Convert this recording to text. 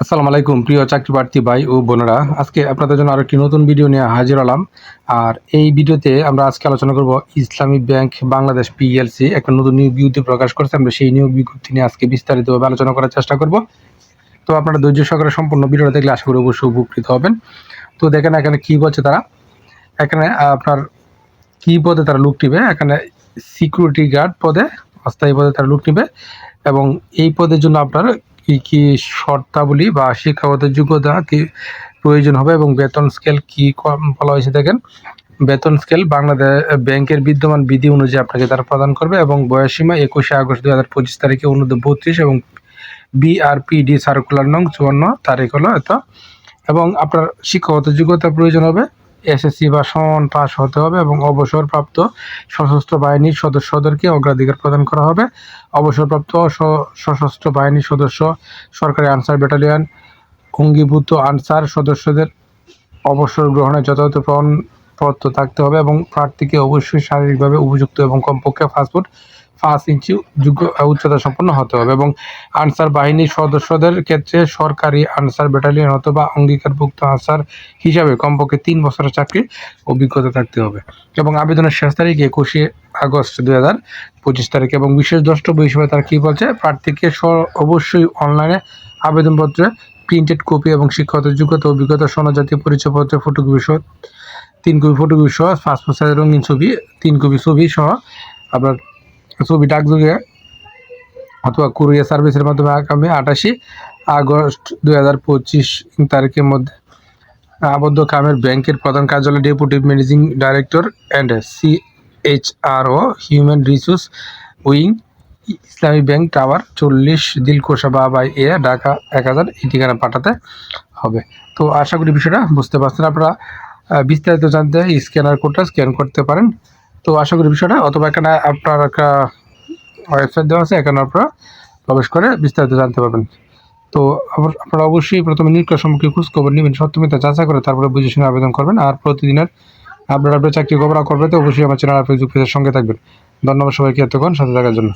আসসালামু আলাইকুম, প্রিয় চাকরি প্রার্থী ভাই ও বোনেরা। আজকে আপনাদের জন্য আরও একটি নতুন ভিডিও নিয়ে হাজির হলাম। আর এই ভিডিওতে আমরা আজকে আলোচনা করব ইসলামী ব্যাংক বাংলাদেশ পিএলসি। একটা নতুন নিয়োগ বিজ্ঞপ্তি প্রকাশ করেছে। আমরা সেই নিয়োগ বিজ্ঞপ্তি নিয়ে আজকে বিস্তারিতভাবে আলোচনা করার চেষ্টা করব। তো আপনারা ধৈর্য সহকারে সম্পূর্ণ ভিডিওটা দেখলে আশা করি অবশ্যই উপকৃত হবেন। তো দেখেন এখানে কি বলছে তারা? এখানে আপনার কি পদে তারা লুক নিবে? এখানে সিকিউরিটি গার্ড পদে, অস্থায়ী পদে তারা লুক নিবে। এবং এই পদের জন্য আপনার কি কি শর্তাবলী বা শিক্ষাগত যোগ্যতা কি প্রয়োজন হবে এবং বেতন স্কেল কি বলা হয়েছে দেখেন? বেতন স্কেল বাংলাদেশ ব্যাংকের বিদ্যমান বিধি অনুযায়ী আপনাকে তারা প্রদান করবে এবং বয়সীমা একুশে আগস্ট দু হাজার পঁচিশ তারিখে অনুদ্ধ বত্রিশ এবং বিআরপিডি সার্কুলার নং চুয়ান্ন তারিখ হলো এত এবং আপনার শিক্ষাগত যোগ্যতা প্রয়োজন হবে। এসএসসি বা সমান পাস হতে হবে এবং অবসরপ্রাপ্ত সশস্ত্র বাহিনীর সদস্যদেরকে অগ্রাধিকার প্রদান করা হবে। অবসরপ্রাপ্ত সশস্ত্র বাহিনীর সদস্য, সরকারি আনসার ব্যাটালিয়ন, অঙ্গীভূত আনসার সদস্যদের অবসর গ্রহণের যথাযথ প্রমাণপত্র থাকতে হবে এবং প্রার্থীকে অবশ্যই শারীরিকভাবে উপযুক্ত এবং কমপক্ষে ফাস্টফুড পাঁচ ইঞ্চি যোগ্য উচ্চতা সম্পন্ন হতে হবে এবং আনসার বাহিনীর সদস্যদের ক্ষেত্রে সরকারি আনসার ব্যাটালিয়ন অথবা অঙ্গীকারভুক্ত আনসার হিসাবে কমপক্ষে তিন বছরের চাকরির অভিজ্ঞতা থাকতে হবে এবং আবেদনের শেষ তারিখ একুশে আগস্ট দুই হাজার পঁচিশ তারিখ এবং বিশেষ দ্রষ্টব্য হিসেবে তারা কী বলছে? প্রার্থীকে স- অবশ্যই অনলাইনে আবেদনপত্রে প্রিন্টেড কপি এবং শিক্ষাগত যোগ্যতা, অভিজ্ঞতা সনদ জাতীয় পরিচয়পত্রের ফটোকপি সহ তিন কপি, ফটোকপি সহ, পাসপোর্ট সাইজের রঙিন ছবি, তিন কপি ছবি সহ আপনার ছবি ডাকযোগে অথবা কুরিয়ার সার্ভিসের মাধ্যমে আগামী আটাশি আগস্ট দুই হাজার পঁচিশ তারিখের মধ্যে। আবদ্ধ কামের ব্যাংকের প্রধান কার্যালয় deputy managing director and C H R O human resource wing Islami bank tower চল্লিশ দিলকোষা বাবাই এ ঢাকা এক হাজার এই ঠিকানা পাঠাতে হবে। তো আশা করি বিষয়টা বুঝতে পারছেন। আপনারা বিস্তারিত জানতে স্ক্যানার কোডটা স্ক্যান করতে পারেন। তো আশা করি বিষয়টা, অথবা এখানে আপনার একটা ওয়েবসাইট দেওয়া আছে, এখানে আপনারা প্রবেশ করে বিস্তারিত জানতে পারবেন। তো আপনারা অবশ্যই প্রথমে নিয়োগ সম্পর্কে খোঁজ খবর নেবেন, সত্যমিতা যাচাই করে তারপরে বুঝে শুনে আবেদন করবেন, আর প্রতিদিনের আপনারা আপনার চাকরি খবর করবে তো অবশ্যই আমার চ্যানেল ফেসবুক পেজের সঙ্গে থাকবেন। ধন্যবাদ সবাইকে এতক্ষণ, সাথে থাকার জন্য।